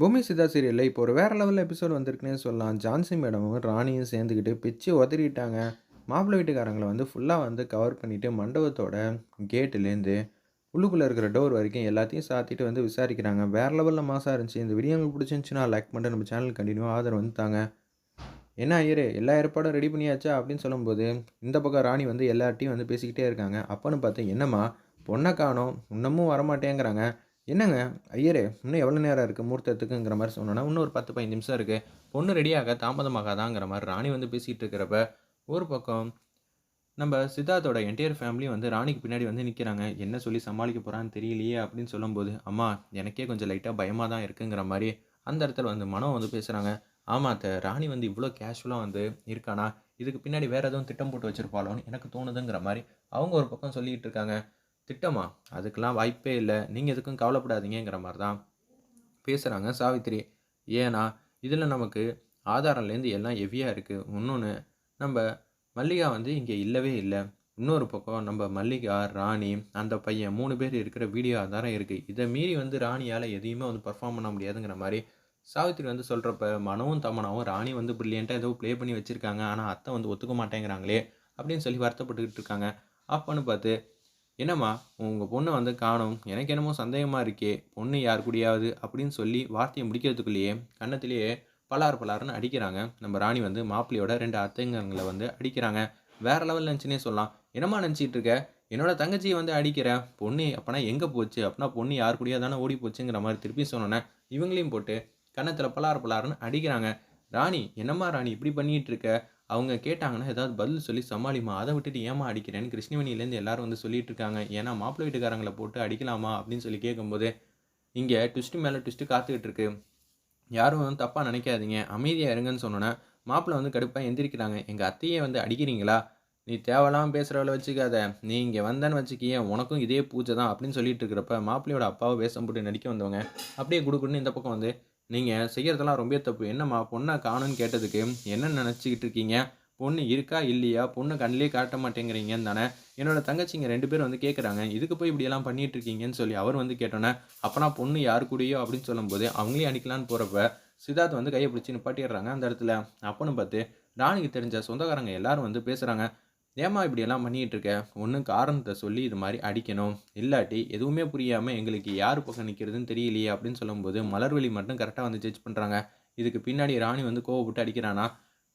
பூமி சிதா சீரியலில் இப்போ ஒரு வேறு லெவலில் எபிசோட் வந்திருக்குன்னே சொல்லலாம். ஜான்சி மேடமும் ராணியும் சேர்ந்துக்கிட்டு பிச்சு உதறிட்டாங்க. மாப்பிள்ளை வீட்டுக்காரங்களை வந்து ஃபுல்லாக வந்து கவர் பண்ணிவிட்டு மண்டபத்தோட கேட்டுலேருந்து உள்ளுக்குள்ளே இருக்கிற டோர் வரைக்கும் எல்லாத்தையும் சாத்திட்டு வந்து விசாரிக்கிறாங்க. வேறு லெவலில் மாசாக இருந்துச்சு. இந்த வீடியோ உங்களுக்கு பிடிச்சிருந்துச்சுன்னா லைக் பண்ணிட்டு நம்ம சேனல் கண்டினியூ ஆதரவு வந்து தாங்க. என்ன ஐயரு எல்லா ஏற்பாடும் ரெடி பண்ணியாச்சா அப்படின்னு சொல்லும்போது இந்த பக்கம் ராணி வந்து எல்லார்ட்டையும் வந்து பேசிக்கிட்டே இருக்காங்க. அப்போன்னு பார்த்து என்னம்மா பொண்ணை காணோம். இன்னமும் வரமாட்டேங்கிறாங்க. என்னங்க? ஐயரே இன்னும் எவ்வளோ நேரம் இருக்குது மூர்த்தத்துக்குங்கிற மாதிரி சொன்னோன்னா இன்னும் ஒரு பத்து பதினஞ்சு நிமிஷம் இருக்குது பொண்ணு ரெடியாக தாமதமாகாதாங்கிற மாதிரி ராணி வந்து பேசிகிட்டு இருக்கிறப்ப ஒரு பக்கம் நம்ம சித்தார்த்தோட என்டையர் ஃபேமிலி வந்து ராணிக்கு பின்னாடி வந்து நிற்கிறாங்க என்ன சொல்லி சமாளிக்க போகிறான்னு தெரியலையே அப்படின்னு சொல்லும்போது அம்மா எனக்கே கொஞ்சம் லைட்டாக பயமாக தான் இருக்குங்கிற மாதிரி அந்த இடத்துல வந்து மனம் வந்து பேசுகிறாங்க ஆமாம் அத்தை ராணி வந்து இவ்வளோ கேஷுவலாக வந்து இருக்கானா? இதுக்கு பின்னாடி வேறு எதுவும் திட்டம் போட்டு வச்சுருப்பாளோன்னு எனக்கு தோணுதுங்கிற மாதிரி அவங்க ஒரு பக்கம் சொல்லிகிட்டு இருக்காங்க. திட்டமா? அதுக்கெல்லாம் வாய்ப்பே இல்லை. நீங்கள் எதுக்கும் கவலைப்படாதீங்கிற மாதிரி தான் பேசுகிறாங்க சாவித்திரி. ஏன்னா இதில் நமக்கு ஆதாரம்லேருந்து எல்லாம் ஹெவியாக இருக்குது இன்னொன்று நம்ம மல்லிகா வந்து இங்கே இல்லவே இல்லை. இன்னொரு பக்கம் நம்ம மல்லிகா ராணி அந்த பையன் மூணு பேர் இருக்கிற வீடியோ ஆதாரம் இருக்குது இதை மீறி வந்து ராணியால் எதையுமே வந்து பர்ஃபார்ம் பண்ண முடியாதுங்கிற மாதிரி சாவித்திரி வந்து சொல்கிறப்ப மனவும் தமனாவும் ராணி வந்து ப்ரில்லியண்ட்டாக ஏதோ ப்ளே பண்ணி வச்சுருக்காங்க. ஆனால் அத்தை வந்து ஒத்துக்க மாட்டேங்கிறாங்களே அப்படின்னு சொல்லி வருத்தப்பட்டுக்கிட்டு இருக்காங்க. அப்போன்னு பார்த்து என்னம்மா உங்கள் பொண்ணை வந்து காணும். எனக்கு என்னமோ சந்தேகமாக இருக்கே. பொண்ணு யார் கூடியாவது அப்படின்னு சொல்லி வார்த்தையை முடிக்கிறதுக்குள்ளேயே கன்னத்திலேயே பலார் பலார்னு அடிக்கிறாங்க. நம்ம ராணி வந்து மாப்பிள்ளையோட ரெண்டு அத்தைங்கங்களை வந்து அடிக்கிறாங்க. வேற லெவல் நினச்சினே சொல்லலாம். என்னம்மா நினச்சிட்டு இருக்க? என்னோட தங்கச்சியை வந்து அடிக்கிறேன் பொண்ணு அப்போனா எங்கே போச்சு? அப்படின்னா பொண்ணு யார் கூடியா தானே ஓடி போச்சுங்கிற மாதிரி திருப்பி சொன்னோன்னே இவங்களையும் போட்டு கன்னத்தில் பலார் பலாருன்னு அடிக்கிறாங்க. ராணி என்னம்மா ராணி இப்படி பண்ணிகிட்டு இருக்க? அவங்க கேட்டாங்கன்னா ஏதாவது பதில் சொல்லி சமாளிமா அதை விட்டுட்டு ஏமா அடிக்கிறேன்னு கிருஷ்ணவேணியிலேருந்து எல்லாரும் வந்து சொல்லிட்டு இருக்காங்க. ஏன்னா மாப்பிள்ளை வீட்டுக்காரங்களை போட்டு அடிக்கலாமா? அப்படின்னு சொல்லி கேட்கும்போது இங்கே ட்விஸ்ட்டு மேலே ட்விஸ்ட்டு காத்துக்கிட்டு இருக்கு. யாரும் வந்து தப்பாக நினைக்காதீங்க. அமைதியாக இருங்கன்னு சொன்னோன்னே மாப்பிள்ளை வந்து கடுப்பாக எந்திரிக்கிறாங்க. எங்கள் அத்தையை வந்து அடிக்கிறீங்களா? நீ தேவையில்லாமல் பேசுகிறவளை வச்சுக்காத. நீ இங்கே வந்தேன்னு வச்சுக்கிய உனக்கும் இதே பூஜை தான் அப்படின்னு சொல்லிட்டு இருக்கிறப்ப மாப்பிள்ளையோட அப்பாவை வேஷம் போட்டு நடிக்க வந்தவங்க அப்படியே குடுக்குன்னு இந்த பக்கம் வந்து நீங்கள் செய்கிறதெல்லாம் ரொம்ப தப்பு. என்னம்மா பொண்ணை காணுன்னு கேட்டதுக்கு என்ன நினச்சிக்கிட்டு இருக்கீங்க? பொண்ணு இருக்கா இல்லையா? பொண்ணு கண்ணிலே காட்ட மாட்டேங்கிறீங்கன்னு தானே. என்னோட தங்கச்சிங்க ரெண்டு பேரும் வந்து கேட்குறாங்க இதுக்கு போய் இப்படியெல்லாம் பண்ணிட்டு இருக்கீங்கன்னு சொல்லி அவர் வந்து கேட்டோன்னே அப்போனா பொண்ணு யாரு கூடயோ? அப்படின்னு சொல்லும்போது அவங்களே அடிக்கலான்னு போகிறப்ப சித்தார்த் வந்து கையை பிடிச்சி நிப்பாட்டிடுறாங்க அந்த இடத்துல. அப்போன்னு பார்த்து ராணிக்கு தெரிஞ்ச சொந்தக்காரங்க எல்லாரும் வந்து பேசுகிறாங்க ஏமா இப்படியெல்லாம் பண்ணிகிட்டு இருக்க ஒன்றும் காரணத்தை சொல்லி இது மாதிரி அடிக்கணும். இல்லாட்டி எதுவுமே புரியாமல் எங்களுக்கு யார் பக்கம் நிற்கிறதுன்னு தெரியலையே அப்படின்னு சொல்லும்போது மலர்வெளி மட்டும் கரெக்டாக வந்து ஜட்ஜ் பண்ணுறாங்க இதுக்கு பின்னாடி ராணி வந்து கோவப்பட்டு அடிக்கிறானா?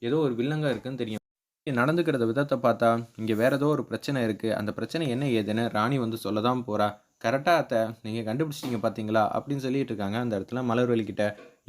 ஏதோ ஒரு வில்லங்க இருக்குன்னு தெரியும். நடந்துக்கிறத விதத்தை பார்த்தா இங்கே வேறு ஏதோ ஒரு பிரச்சனை இருக்குது அந்த பிரச்சனை என்ன ஏதுன்னு ராணி வந்து சொல்ல தான் போகிறா கரெக்டாக அத்தை நீங்கள் கண்டுபிடிச்சிட்டிங்க பார்த்தீங்களா அப்படின்னு சொல்லிட்டு இருக்காங்க. அந்த இடத்துல மலர்வெளிக்கிட்ட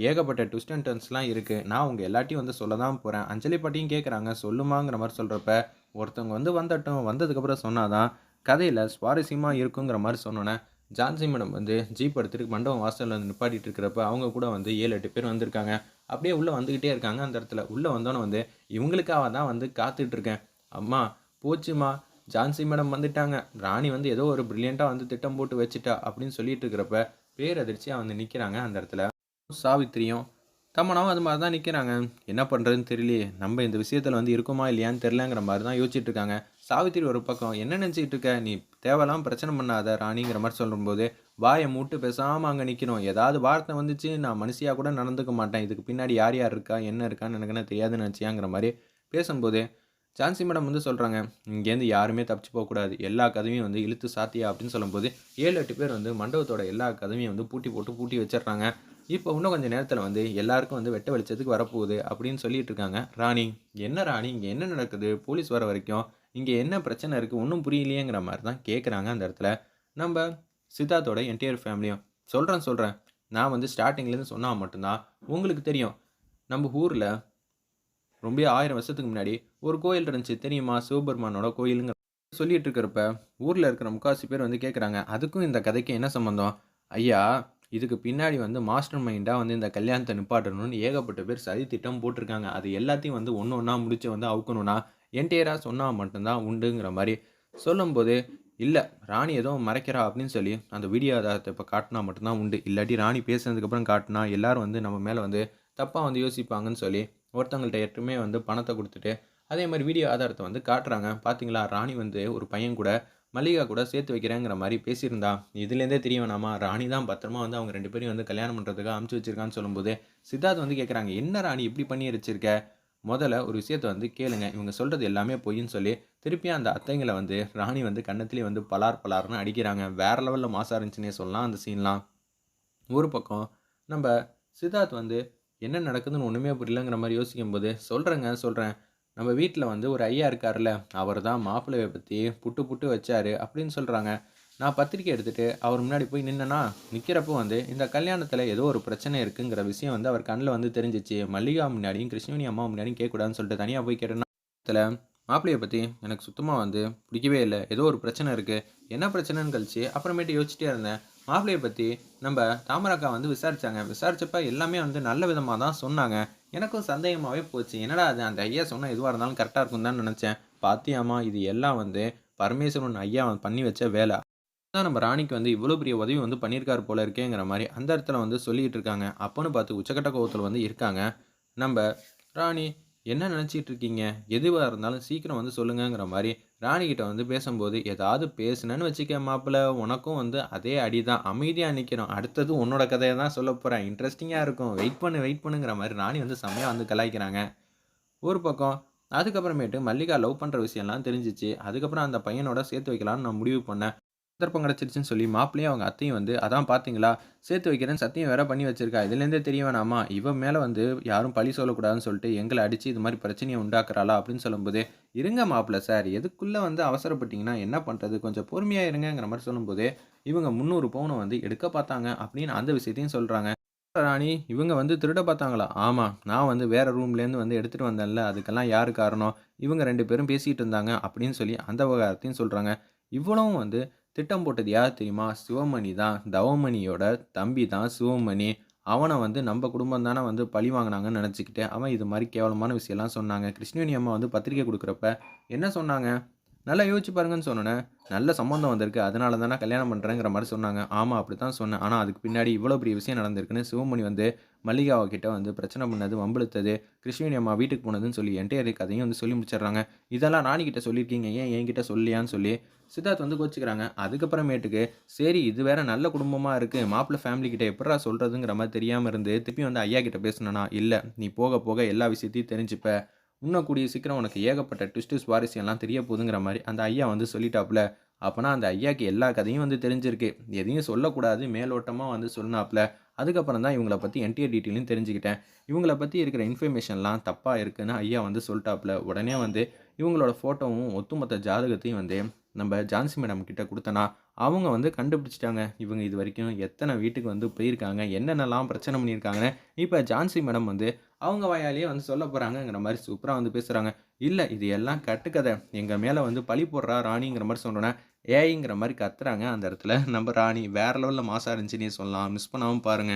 ஏகப்பட்ட ட்விஸ்ட் அண்ட் டர்ன்ஸ்லாம் இருக்குது நான் உங்கள் எல்லாத்தையும் வந்து சொல்ல தான் போகிறேன் அஞ்சலி பாட்டியும் கேட்குறாங்க சொல்லுமாங்கிற மாதிரி சொல்கிறப்ப ஒருத்தவங்க வந்து வந்தட்டும் வந்ததுக்கப்புறம் சொன்னால் தான் கதையில் சுவாரஸ்யமாக இருக்குங்கிற மாதிரி சொன்னோன்னே ஜான்சி மேடம் வந்து ஜீப் எடுத்துட்டு மண்டபம் வாசலில் வந்து நிப்பாட்டிட்டு இருக்கிறப்ப அவங்க கூட வந்து ஏழு எட்டு பேர் வந்திருக்காங்க. அப்படியே உள்ளே வந்துக்கிட்டே இருக்காங்க அந்த இடத்துல. உள்ளே வந்தோன்னே வந்து இவங்களுக்காக தான் வந்து காத்துட்ருக்கேன் அம்மா போச்சுமா ஜான்சி மேடம் வந்துட்டாங்க. ராணி வந்து ஏதோ ஒரு ப்ரில்லியண்ட்டாக வந்து திட்டம் போட்டு வச்சுட்டா அப்படின்னு சொல்லிட்டு இருக்கிறப்ப பேரதிர்ச்சியாக வந்து நிற்கிறாங்க அந்த இடத்துல. சாவித்திரியும் தமனாவும் அது மாதிரி தான் நிற்கிறாங்க என்ன பண்ணுறதுன்னு தெரியலையே. நம்ம இந்த விஷயத்தில் வந்து இருக்குமா இல்லையான்னு தெரிலங்கிற மாதிரி தான் யோசிச்சுட்டு இருக்காங்க சாவித்திரி ஒரு பக்கம் என்ன நினச்சிக்கிட்டு இருக்க நீ தேவையெல்லாம் பிரச்சனை பண்ணாத ராணிங்கிற மாதிரி சொல்லும்போது வாயை மூட்டு பேசாமல் அங்கே நிற்கணும் ஏதாவது வார்த்தை வந்துச்சு நான் மனுஷியாக கூட நடந்துக்க மாட்டேன். இதுக்கு பின்னாடி யார் யார் இருக்கா? என்ன இருக்கான்னு எனக்கு என்ன தெரியாதுன்னு நினச்சியாங்கிற மாதிரி பேசும்போது ஜான்சி மேடம் வந்து சொல்கிறாங்க இங்கேருந்து யாருமே தப்பிச்சு போகக்கூடாது. எல்லா கதவையும் வந்து இழுத்து சாத்தியா? அப்படின்னு சொல்லும்போது ஏழு எட்டு பேர் வந்து மண்டபத்தோட எல்லா கதவையும் வந்து பூட்டி போட்டு பூட்டி வச்சிடுறாங்க. இப்போ இன்னும் கொஞ்சம் நேரத்தில் வந்து எல்லாருக்கும் வந்து வெட்ட வெளிச்சத்துக்கு வரப்போகுது அப்படின்னு சொல்லிட்டு இருக்காங்க. ராணி என்ன ராணி? இங்கே என்ன நடக்குது? போலீஸ் வர வரைக்கும் இங்கே என்ன பிரச்சனை இருக்குது ஒன்றும் புரியலையேங்கிற மாதிரி தான் கேட்குறாங்க அந்த இடத்துல. நம்ம சித்தார்த்தோட என்டையர் ஃபேமிலியும் சொல்கிறேன் சொல்கிறேன் நான் வந்து ஸ்டார்டிங்லேருந்து சொன்னால் மட்டும்தான் உங்களுக்கு தெரியும். நம்ம ஊரில் ரொம்ப ஆயிரம் வருஷத்துக்கு முன்னாடி ஒரு கோயில் இருந்துச்சு தெரியுமா? சிவபெருமானோட கோயிலுங்க சொல்லிட்டு இருக்கிறப்ப ஊரில் இருக்கிற முக்காசி பேர் வந்து கேட்குறாங்க அதுக்கும் இந்த கதைக்கு என்ன சம்மந்தம் ஐயா இதுக்கு பின்னாடி வந்து மாஸ்டர் மைண்டாக வந்து இந்த கல்யாணத்தை நிப்பாட்டணும்னு ஏகப்பட்ட பேர் சதி திட்டம் போட்டிருக்காங்க. அது எல்லாத்தையும் வந்து ஒன்று ஒன்றா முடிச்சு வந்து அவுக்கணும்னா என்டையராக சொன்னால் மட்டும்தான் உண்டுங்கிற மாதிரி சொல்லும்போது இல்லை ராணி ஏதோ மறைக்கிறா அப்படின்னு சொல்லி அந்த வீடியோ ஆதாரத்தை இப்போ காட்டினா மட்டும்தான் உண்டு. இல்லாட்டி ராணி பேசுனதுக்கப்புறம் காட்டினா எல்லோரும் வந்து நம்ம மேலே வந்து தப்பாக வந்து யோசிப்பாங்கன்னு சொல்லி ஒருத்தவங்கள்ட்ட எட்டுமே வந்து பணத்தை கொடுத்துட்டு அதே மாதிரி வீடியோ ஆதாரத்தை வந்து காட்டுறாங்க. பார்த்தீங்களா ராணி வந்து ஒரு பையன் கூட மல்லிகா கூட சேர்த்து வைக்கிறேங்கிற மாதிரி பேசியிருந்தா. இதுலேருந்தே தெரிய வேணாமா? ராணி தான் பத்திரமா வந்து அவங்க ரெண்டு பேரும் வந்து கல்யாணம் பண்ணுறதுக்கு அமுச்சு வச்சிருக்கான்னு சொல்லும்போது சித்தார்த் வந்து கேட்குறாங்க என்ன ராணி இப்படி பண்ணி வச்சிருக்க முதல்ல ஒரு விஷயத்தை வந்து கேளுங்க. இவங்க சொல்கிறது எல்லாமே பொய்ன்னு சொல்லி திருப்பியும் அந்த அத்தைங்களை வந்து ராணி வந்து கன்னத்துலேயே வந்து பலார் பலார்னு அடிக்கிறாங்க. வேறு லெவலில் மாசாக இருந்துச்சுன்னே சொல்லலாம் அந்த சீன்லாம் ஒரு பக்கம் நம்ம சித்தார்த் வந்து என்ன நடக்குதுன்னு ஒன்றுமே புரியலங்கிற மாதிரி யோசிக்கும் போது சொல்கிறேங்க சொல்கிறேன் நம்ம வீட்டில் வந்து ஒரு ஐயா இருக்கார்ல அவர் தான் மாப்பிள்ளையை பற்றி புட்டு புட்டு வச்சார் அப்படின்னு சொல்கிறாங்க நான் பத்திரிக்கை எடுத்துகிட்டு அவர் முன்னாடி போய் நின்னேன்னா நிற்கிறப்போ வந்து இந்த கல்யாணத்தில் ஏதோ ஒரு பிரச்சனை இருக்குங்கிற விஷயம் வந்து அவர் கண்ணில் வந்து தெரிஞ்சிச்சு. மல்லிகா முன்னாடியும் கிருஷ்ணவினி அம்மா முன்னாடியும் கேட்கக்கூடாதுன்னு சொல்லிட்டு தனியாக போய் கேட்டேன்னா மாப்பிள்ளையை பற்றி எனக்கு சுத்தமாக வந்து பிடிக்கவே இல்லை. ஏதோ ஒரு பிரச்சனை இருக்குது என்ன பிரச்சனைன்னு கழிச்சு அப்புறமேட்டு யோசிச்சிட்டே இருந்தேன். மாப்பிள்ளையை பற்றி நம்ம தாமரக்கா வந்து விசாரித்தாங்க விசாரித்தப்ப எல்லாமே வந்து நல்ல விதமாக தான் சொன்னாங்க. எனக்கும் சந்தேகமாகவே போச்சு. என்னடா அது? அந்த ஐயா சொன்னால் எதுவாக இருந்தாலும் கரெக்டாக இருக்கும் தான் நினச்சேன். பாத்தியாமா இது எல்லாம் வந்து பரமேஸ்வரன் ஐயா பண்ணி வச்ச வேலை. தான் நம்ம ராணிக்கு வந்து இவ்வளோ பெரிய உதவி வந்து பண்ணியிருக்காரு போல இருக்கேங்கிற மாதிரி அந்த இடத்துல வந்து சொல்லிகிட்டு இருக்காங்க. அப்போன்னு பார்த்து உச்சக்கட்ட கோவத்தில் வந்து இருக்காங்க. நம்ம ராணி என்ன நினச்சிட்டு இருக்கீங்க? எதுவாக இருந்தாலும் சீக்கிரம் வந்து சொல்லுங்கங்கிற மாதிரி ராணிக்கிட்ட வந்து பேசும்போது ஏதாவது பேசுனேன்னு வச்சுக்க மாப்பிள்ள உனக்கும் வந்து அதே அடி தான் அமைதியாக நிற்கிறோம் அடுத்தது உன்னோட கதையை தான் சொல்ல போகிறேன் இன்ட்ரெஸ்டிங்காக இருக்கும். வெயிட் பண்ணு வெயிட் பண்ணுங்கிற மாதிரி ராணி வந்து செம்மையாக வந்து கலாய்க்கிறாங்க. ஒரு பக்கம் அதுக்கப்புறமேட்டு மல்லிகா லவ் பண்ணுற விஷயம்லாம் தெரிஞ்சிச்சு. அதுக்கப்புறம் அந்த பையனோட சேர்த்து வைக்கலான்னு நான் முடிவு பண்ணேன். சந்தர்ப்பம் கிடச்சிருச்சுன்னு சொல்லி மாப்பிள்ளையும் அவங்க அத்தையும் வந்து அதான் பார்த்தீங்களா சேர்த்து வைக்கிறேன்னு சத்தியம் வேற பண்ணி வச்சிருக்கா. இதுலேருந்தே தெரிய வேணாமா? இவன் மேலே வந்து யாரும் பழி சொல்லக்கூடாதுன்னு சொல்லிட்டு எங்களை அடித்து இது மாதிரி பிரச்சனையை உண்டாக்குறாளா? அப்படின்னு சொல்லும்போது இருங்க மாப்பிள்ள சார் எதுக்குள்ளே வந்து அவசரப்பட்டீங்கன்னா என்ன பண்ணுறது கொஞ்சம் பொறுமையாக இருங்கிற மாதிரி சொல்லும்போது இவங்க முந்நூறு பவுனை வந்து எடுக்க பார்த்தாங்க அப்படின்னு அந்த விஷயத்தையும் சொல்கிறாங்க ராணி இவங்க வந்து திருட பார்த்தாங்களா? ஆமாம் நான் வந்து வேறு ரூம்லேருந்து வந்து எடுத்துகிட்டு வந்தேன்ல அதுக்கெல்லாம் யார் காரணம்? இவங்க ரெண்டு பேரும் பேசிகிட்டு இருந்தாங்க அப்படின்னு சொல்லி அந்த விவகாரத்தையும் சொல்கிறாங்க இவ்வளவும் வந்து திட்டம் போட்டது யார் தெரியுமா? சிவமணி தான். தவமணியோட தம்பி தான் சிவமணி. அவனை வந்து நம்ம குடும்பம் தானே வந்து பழி வாங்கினாங்கன்னு நினச்சிக்கிட்டு அவன் இது மாதிரி கேவலமான விஷயம்லாம் சொன்னாங்க. கிருஷ்ணவேணி அம்மா வந்து பத்திரிக்கை கொடுக்குறப்ப என்ன சொன்னாங்க? நல்லா யோசிச்சு பாருங்கன்னு சொன்னேன் நல்ல சம்மந்தம் வந்திருக்கு அதனால தானே கல்யாணம் பண்ணுறேங்கிற மாதிரி சொன்னாங்க. ஆமாம் அப்படி தான் சொன்னேன். ஆனால் அதுக்கு பின்னாடி இவ்வளோ பெரிய விஷயம் நடந்திருக்குன்னு சிவமணி வந்து மல்லிகாவை கிட்ட வந்து பிரச்சனை பண்ணது வம்பிழுத்தது கிருஷ்ணவேணி அம்மா வீட்டுக்கு போனதுன்னு சொல்லி என்டையர் கதையும் வந்து சொல்லி முடிச்சிடுறாங்க. இதெல்லாம் ராணிக்கிட்ட சொல்லியிருக்கீங்க ஏன் என்கிட்ட சொல்லியான்னு சொல்லி சித்தார்த் வந்து கோச்சிக்கிறாங்க. அதுக்கப்புறமேட்டுக்கு சரி இது வேற நல்ல குடும்பமாக இருக்குது மாப்பிள்ளை ஃபேமிலி கிட்ட எப்படா சொல்கிறதுங்கிற மாதிரி தெரியாமல் இருந்து திருப்பி வந்து ஐயா கிட்ட பேசினா இல்லை நீ போக போக எல்லா விஷயத்தையும் தெரிஞ்சுப்ப இன்னும் கூடிய சீக்கிரம் உனக்கு ஏகப்பட்ட ட்விஸ்ட்டு சுவாரஸ்யம்லாம் தெரிய போகுதுங்கிற மாதிரி அந்த ஐயா வந்து சொல்லிட்டாப்புல. அப்போனா அந்த ஐயாக்கு எல்லா கதையும் வந்து தெரிஞ்சிருக்கு. எதையும் சொல்லக்கூடாது மேலோட்டமாக வந்து சொன்னாப்புல. அதுக்கப்புறம் தான் இவங்களை பற்றி என்டிஆர் டீட்டெயிலும் தெரிஞ்சுக்கிட்டேன். இவங்களை பற்றி இருக்கிற இன்ஃபர்மேஷன்லாம் தப்பாக இருக்குன்னு ஐயா வந்து சொல்லிட்டாப்புல. உடனே வந்து இவங்களோட ஃபோட்டோவும் ஒத்துமொத்த ஜாதகத்தையும் வந்து நம்ம ஜான்சி மேடம் கிட்ட கொடுத்தனா அவங்க வந்து கண்டுபிடிச்சிட்டாங்க. இவங்க இது வரைக்கும் எத்தனை வீட்டுக்கு வந்து போயிருக்காங்க என்னென்னலாம் பிரச்சனை பண்ணியிருக்காங்கன்னு இப்போ ஜான்சி மேடம் வந்து அவங்க வாயாலேயே வந்து சொல்ல போகிறாங்கங்கிற மாதிரி சூப்பராக வந்து பேசுகிறாங்க இல்லை இது எல்லாம் கட்டுக்கதை. எங்கள் மேலே வந்து பழி போடுறா ராணிங்கிற மாதிரி சொன்னோன்னே ஏஐங்கிற மாதிரி கத்துறாங்க அந்த இடத்துல. நம்ம ராணி வேறு லெவலில் மாசாக இருந்துச்சுன்னே சொல்லலாம். மிஸ் பண்ணாமல் பாருங்கள்